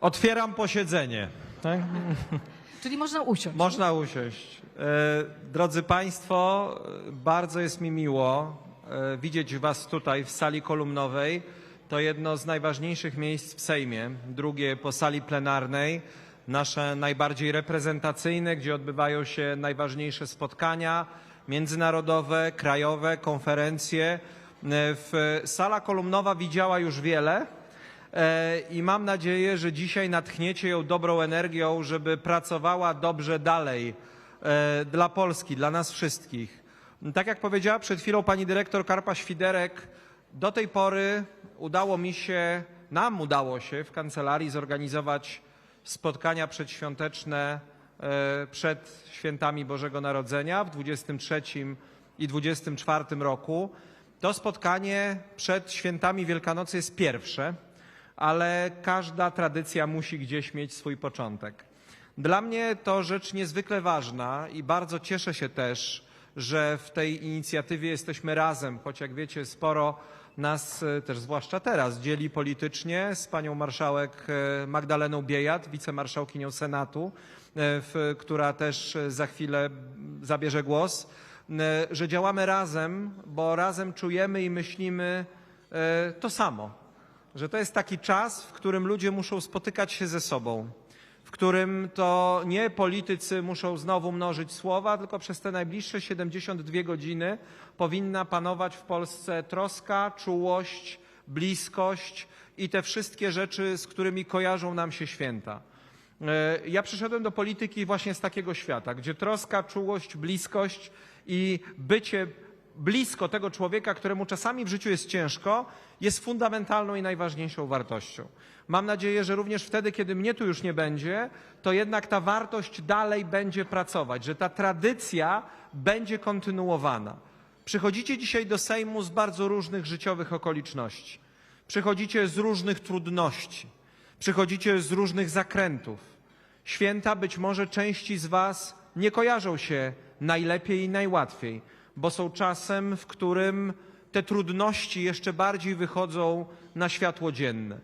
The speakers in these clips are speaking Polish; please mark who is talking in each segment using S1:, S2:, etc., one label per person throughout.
S1: Otwieram posiedzenie. Tak?
S2: Czyli można usiąść.
S1: Można usiąść. E, Drodzy Państwo, bardzo jest mi miło e, widzieć Was tutaj w sali kolumnowej. To jedno z najważniejszych miejsc w Sejmie, drugie po sali plenarnej, nasze najbardziej reprezentacyjne, gdzie odbywają się najważniejsze spotkania międzynarodowe, krajowe, konferencje. E, W sala kolumnowa widziała już wiele. E, i mam nadzieję, że dzisiaj natchniecie ją dobrą energią, żeby pracowała dobrze dalej e, dla Polski, dla nas wszystkich. Tak jak powiedziała przed chwilą pani dyrektor Karpa Świderek, do tej pory udało mi się, nam udało się w kancelarii zorganizować spotkania przedświąteczne e, przed świętami Bożego Narodzenia w 23 i 24 roku. To spotkanie przed świętami Wielkanocy jest pierwsze ale każda tradycja musi gdzieś mieć swój początek. Dla mnie to rzecz niezwykle ważna i bardzo cieszę się też, że w tej inicjatywie jesteśmy razem, choć jak wiecie, sporo nas e, też zwłaszcza teraz dzieli politycznie z panią marszałek e, Magdaleną Biejat, wicemarszałkinią Senatu, e, która też za chwilę zabierze głos, że działamy razem, bo razem czujemy i myślimy to samo że to jest taki czas, w którym ludzie muszą spotykać się ze sobą, w którym to nie politycy muszą znowu mnożyć słowa, tylko przez te najbliższe 72 godziny powinna panować w Polsce troska, czułość, bliskość i te wszystkie rzeczy, z którymi kojarzą nam się święta. E, Ja przyszedłem do polityki właśnie z takiego świata, gdzie troska, czułość, bliskość i bycie blisko tego człowieka, któremu czasami w życiu jest ciężko, jest fundamentalną i najważniejszą wartością. Mam nadzieję, że również wtedy, kiedy mnie tu już nie będzie, to jednak ta wartość dalej będzie pracować, że ta tradycja będzie kontynuowana. Przychodzicie dzisiaj do Sejmu z bardzo różnych życiowych okoliczności. Przychodzicie z różnych trudności. Przychodzicie z różnych zakrętów. Święta być może części z Was nie kojarzą się najlepiej i najłatwiej, bo są czasem, w którym te trudności jeszcze bardziej wychodzą na światło dzienne.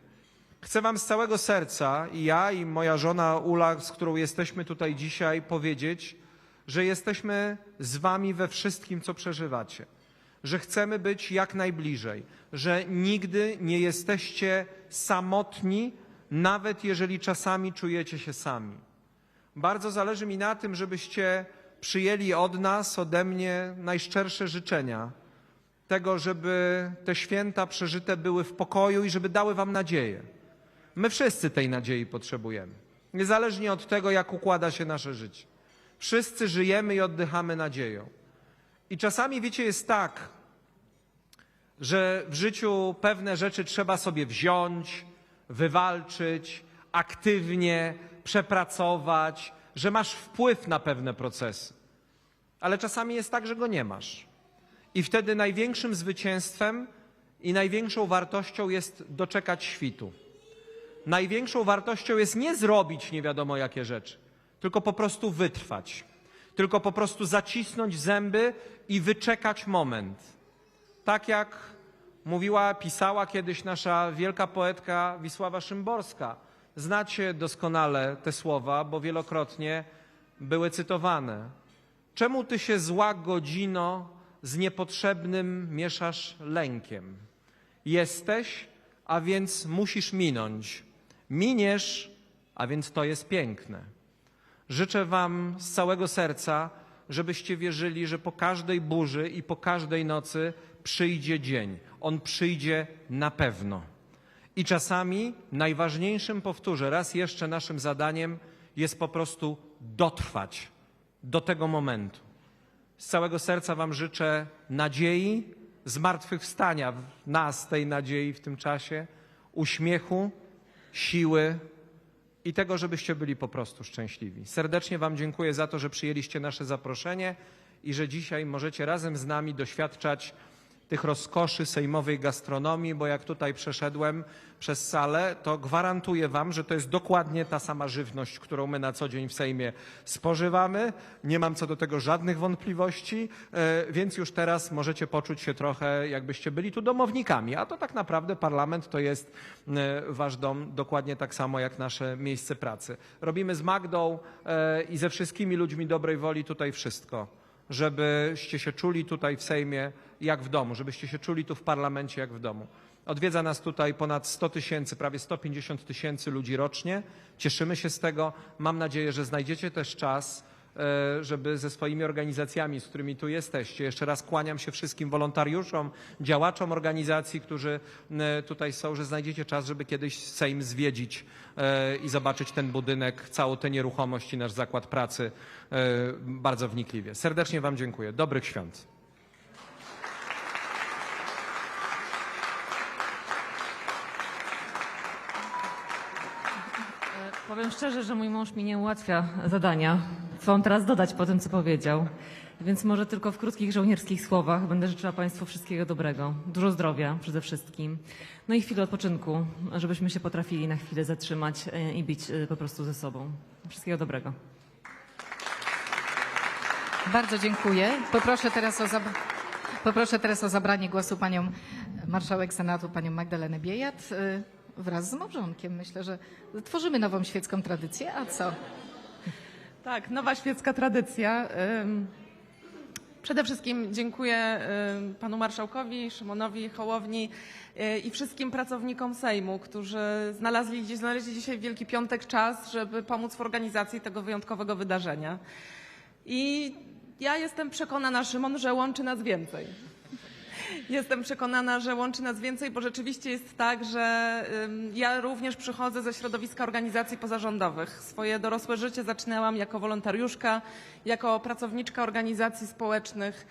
S1: Chcę Wam z całego serca i ja, i moja żona Ula, z którą jesteśmy tutaj dzisiaj, powiedzieć, że jesteśmy z Wami we wszystkim, co przeżywacie. Że chcemy być jak najbliżej, że nigdy nie jesteście samotni, nawet jeżeli czasami czujecie się sami. Bardzo zależy mi na tym, żebyście przyjęli od nas, ode mnie najszczersze życzenia tego, żeby te święta przeżyte były w pokoju i żeby dały Wam nadzieję. My wszyscy tej nadziei potrzebujemy, niezależnie od tego, jak układa się nasze życie. Wszyscy żyjemy i oddychamy nadzieją. I czasami, wiecie, jest tak, że w życiu pewne rzeczy trzeba sobie wziąć, wywalczyć, aktywnie przepracować, że masz wpływ na pewne procesy. Ale czasami jest tak, że go nie masz. I wtedy największym zwycięstwem i największą wartością jest doczekać świtu. Największą wartością jest nie zrobić nie wiadomo jakie rzeczy, tylko po prostu wytrwać. Tylko po prostu zacisnąć zęby i wyczekać moment. Tak jak mówiła, pisała kiedyś nasza wielka poetka Wisława Szymborska. Znacie doskonale te słowa, bo wielokrotnie były cytowane. Czemu ty się zła godzino z niepotrzebnym mieszasz lękiem? Jesteś, a więc musisz minąć. Miniesz, a więc to jest piękne. Życzę Wam z całego serca, żebyście wierzyli, że po każdej burzy i po każdej nocy przyjdzie dzień. On przyjdzie na pewno. I czasami najważniejszym, powtórzę raz jeszcze, naszym zadaniem jest po prostu dotrwać do tego momentu. Z całego serca Wam życzę nadziei, zmartwychwstania w nas tej nadziei w tym czasie, uśmiechu, siły i tego, żebyście byli po prostu szczęśliwi. Serdecznie Wam dziękuję za to, że przyjęliście nasze zaproszenie i że dzisiaj możecie razem z nami doświadczać tych rozkoszy sejmowej gastronomii, bo jak tutaj przeszedłem przez salę, to gwarantuję wam, że to jest dokładnie ta sama żywność, którą my na co dzień w Sejmie spożywamy. Nie mam co do tego żadnych wątpliwości, e, więc już teraz możecie poczuć się trochę, jakbyście byli tu domownikami, a to tak naprawdę parlament to jest e, wasz dom dokładnie tak samo jak nasze miejsce pracy. Robimy z Magdą e, i ze wszystkimi ludźmi dobrej woli tutaj wszystko żebyście się czuli tutaj w Sejmie jak w domu, żebyście się czuli tu w parlamencie jak w domu. Odwiedza nas tutaj ponad 100 tysięcy, prawie 150 tysięcy ludzi rocznie. Cieszymy się z tego. Mam nadzieję, że znajdziecie też czas, żeby ze swoimi organizacjami, z którymi tu jesteście, jeszcze raz kłaniam się wszystkim wolontariuszom, działaczom organizacji, którzy e, tutaj są, że znajdziecie czas, żeby kiedyś Sejm zwiedzić e, i zobaczyć ten budynek, całą tę nieruchomość i nasz zakład pracy e, bardzo wnikliwie. Serdecznie Wam dziękuję. Dobrych świąt.
S3: Powiem szczerze, że mój mąż mi nie ułatwia zadania. Mam teraz dodać po tym, co powiedział? Więc może tylko w krótkich żołnierskich słowach będę życzyła Państwu wszystkiego dobrego. Dużo zdrowia przede wszystkim. No i chwilę odpoczynku, żebyśmy się potrafili na chwilę zatrzymać e, i być e, po prostu ze sobą. Wszystkiego dobrego.
S2: Bardzo dziękuję. Poproszę teraz o, zab- Poproszę teraz o zabranie głosu panią marszałek Senatu, panią Magdalenę Biejat y, wraz z małżonkiem. Myślę, że tworzymy nową świecką tradycję. A co?
S4: Tak, nowa świecka tradycja. Przede wszystkim dziękuję panu marszałkowi, Szymonowi Hołowni y, i wszystkim pracownikom Sejmu, którzy znaleźli, znaleźli dzisiaj Wielki Piątek czas, żeby pomóc w organizacji tego wyjątkowego wydarzenia. I ja jestem przekonana, Szymon, że łączy nas więcej. Jestem przekonana, że łączy nas więcej, bo rzeczywiście jest tak, że ja również przychodzę ze środowiska organizacji pozarządowych. Swoje dorosłe życie zaczynałam jako wolontariuszka, jako pracowniczka organizacji społecznych.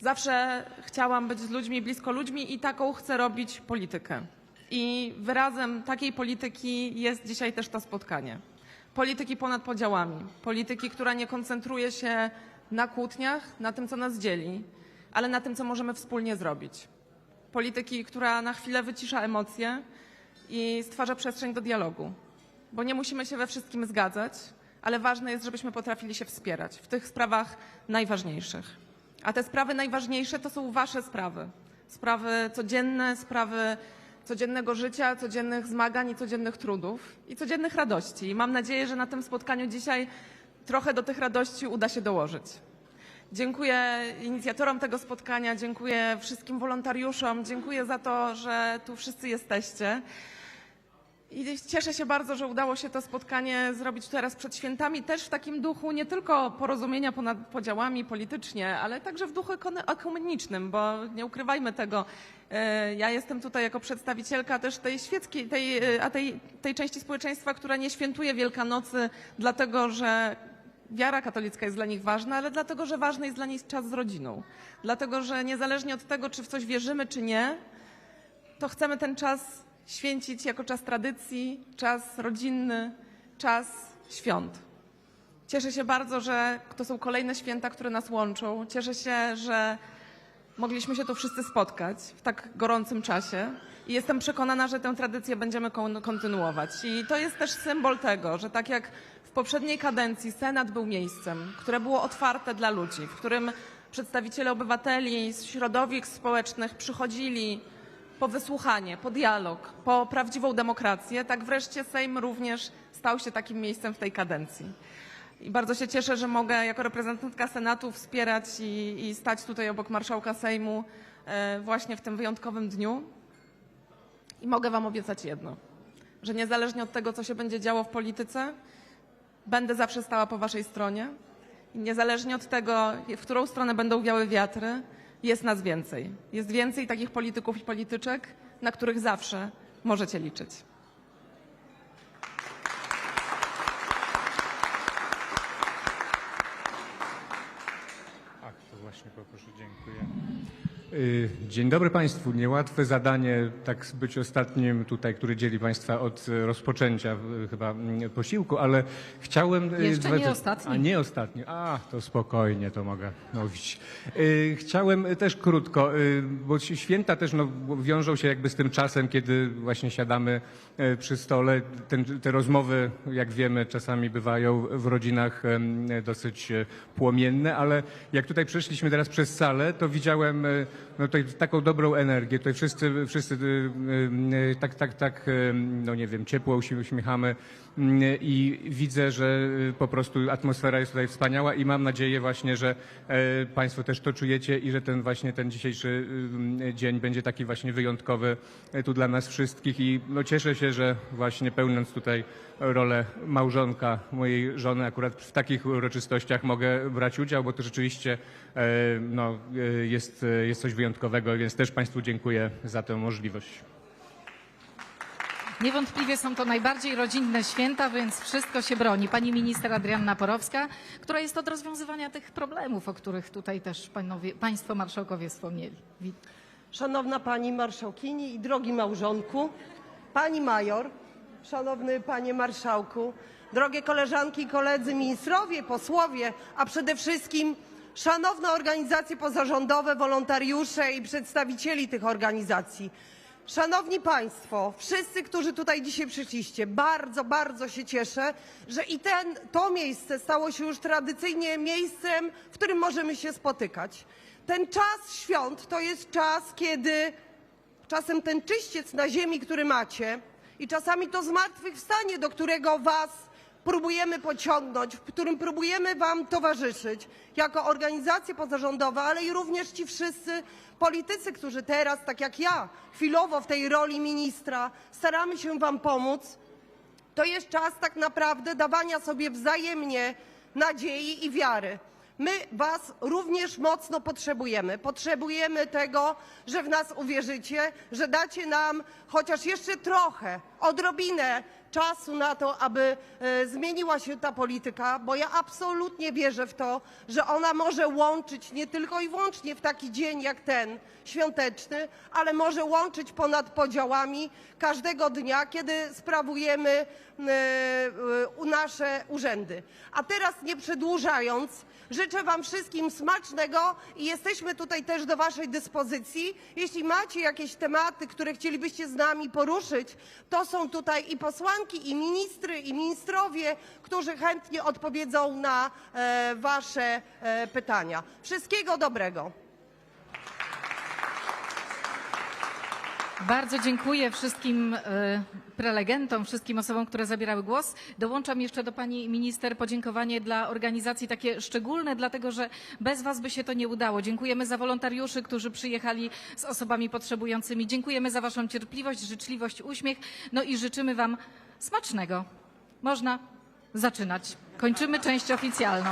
S4: Zawsze chciałam być z ludźmi, blisko ludźmi i taką chcę robić politykę. I wyrazem takiej polityki jest dzisiaj też to spotkanie. Polityki ponad podziałami. Polityki, która nie koncentruje się na kłótniach, na tym, co nas dzieli, ale na tym, co możemy wspólnie zrobić. Polityki, która na chwilę wycisza emocje i stwarza przestrzeń do dialogu. Bo nie musimy się we wszystkim zgadzać, ale ważne jest, żebyśmy potrafili się wspierać w tych sprawach najważniejszych. A te sprawy najważniejsze to są Wasze sprawy. Sprawy codzienne, sprawy codziennego życia, codziennych zmagań i codziennych trudów i codziennych radości. I mam nadzieję, że na tym spotkaniu dzisiaj trochę do tych radości uda się dołożyć. Dziękuję inicjatorom tego spotkania, dziękuję wszystkim wolontariuszom, dziękuję za to, że tu wszyscy jesteście. I cieszę się bardzo, że udało się to spotkanie zrobić teraz przed świętami, też w takim duchu nie tylko porozumienia ponad podziałami politycznie, ale także w duchu ekumenicznym, bo nie ukrywajmy tego. e, Ja jestem tutaj jako przedstawicielka też tej świeckiej, tej, e, tej, tej części społeczeństwa, która nie świętuje Wielkanocy, dlatego że wiara katolicka jest dla nich ważna, ale dlatego, że ważny jest dla nich czas z rodziną. Dlatego, że niezależnie od tego, czy w coś wierzymy, czy nie, to chcemy ten czas święcić jako czas tradycji, czas rodzinny, czas świąt. Cieszę się bardzo, że to są kolejne święta, które nas łączą. Cieszę się, że mogliśmy się tu wszyscy spotkać w tak gorącym czasie. I jestem przekonana, że tę tradycję będziemy kon- kontynuować. I to jest też symbol tego, że tak jak w poprzedniej kadencji Senat był miejscem, które było otwarte dla ludzi, w którym przedstawiciele obywateli z środowisk społecznych przychodzili po wysłuchanie, po dialog, po prawdziwą demokrację, tak wreszcie Sejm również stał się takim miejscem w tej kadencji. I bardzo się cieszę, że mogę jako reprezentantka Senatu wspierać i, i stać tutaj obok marszałka Sejmu e, właśnie w tym wyjątkowym dniu. I mogę Wam obiecać jedno, że niezależnie od tego, co się będzie działo w polityce, będę zawsze stała po Waszej stronie. I niezależnie od tego, w którą stronę będą wiały wiatry, jest nas więcej. Jest więcej takich polityków i polityczek, na których zawsze możecie liczyć.
S5: Właśnie poproszę, dziękuję. Y, Dzień dobry Państwu. Niełatwe zadanie, tak być ostatnim tutaj, który dzieli Państwa od rozpoczęcia chyba mm, posiłku, ale chciałem... y,
S2: Jeszcze
S5: dwa-
S2: nie ostatni.
S5: A nie ostatni. A, to spokojnie, to mogę mówić. Y, Chciałem też krótko, bo święta też no, wiążą się jakby z tym czasem, kiedy właśnie siadamy przy stole. Ten, te rozmowy, jak wiemy, czasami bywają w rodzinach dosyć e, płomienne, ale jak tutaj przeszliśmy teraz przez salę, to widziałem e, no, tutaj taką dobrą energię. Tutaj wszyscy, wszyscy y, y, tak, tak, tak, y, no nie wiem, ciepło się uśmiechamy i widzę, że y, po prostu atmosfera jest tutaj wspaniała i mam nadzieję właśnie, że e, Państwo też to czujecie i że ten właśnie ten dzisiejszy y, dzień będzie taki właśnie wyjątkowy e, tu dla nas wszystkich i no, cieszę się, że właśnie pełniąc tutaj rolę małżonka mojej żony akurat w takich uroczystościach mogę brać udział, bo to rzeczywiście e, no, jest, jest coś wyjątkowego, więc też Państwu dziękuję za tę możliwość.
S2: Niewątpliwie są to najbardziej rodzinne święta, więc wszystko się broni. Pani minister Adrianna Porowska, która jest od rozwiązywania tych problemów, o których tutaj też panowie, państwo marszałkowie wspomnieli.
S6: Szanowna Pani Marszałkini i drogi małżonku, Pani Major, Szanowny Panie Marszałku, drogie koleżanki i koledzy ministrowie, posłowie, a przede wszystkim szanowne organizacje pozarządowe, wolontariusze i przedstawicieli tych organizacji. Szanowni Państwo, wszyscy, którzy tutaj dzisiaj przyszliście, bardzo, bardzo się cieszę, że i ten, to miejsce stało się już tradycyjnie miejscem, w którym możemy się spotykać. Ten czas świąt to jest czas, kiedy czasem ten czyściec na ziemi, który macie i czasami to zmartwychwstanie, do którego was próbujemy pociągnąć, w którym próbujemy wam towarzyszyć jako organizacje pozarządowe, ale i również ci wszyscy politycy, którzy teraz, tak jak ja, chwilowo w tej roli ministra, staramy się wam pomóc, to jest czas tak naprawdę dawania sobie wzajemnie nadziei i wiary. My Was również mocno potrzebujemy. Potrzebujemy tego, że w nas uwierzycie, że dacie nam chociaż jeszcze trochę, odrobinę czasu na to, aby e, zmieniła się ta polityka, bo ja absolutnie wierzę w to, że ona może łączyć nie tylko i wyłącznie w taki dzień jak ten świąteczny, ale może łączyć ponad podziałami każdego dnia, kiedy sprawujemy e, nasze urzędy. A teraz nie przedłużając, życzę Wam wszystkim smacznego i jesteśmy tutaj też do Waszej dyspozycji. Jeśli macie jakieś tematy, które chcielibyście z nami poruszyć, to są tutaj i posłanki, i ministry, i ministrowie, którzy chętnie odpowiedzą na e, Wasze e, pytania. Wszystkiego dobrego.
S2: Bardzo dziękuję wszystkim e, prelegentom, wszystkim osobom, które zabierały głos. Dołączam jeszcze do pani minister podziękowanie dla organizacji takie szczególne, dlatego że bez was by się to nie udało. Dziękujemy za wolontariuszy, którzy przyjechali z osobami potrzebującymi. Dziękujemy za waszą cierpliwość, życzliwość, uśmiech. No i życzymy wam smacznego. Można zaczynać. Kończymy część oficjalną.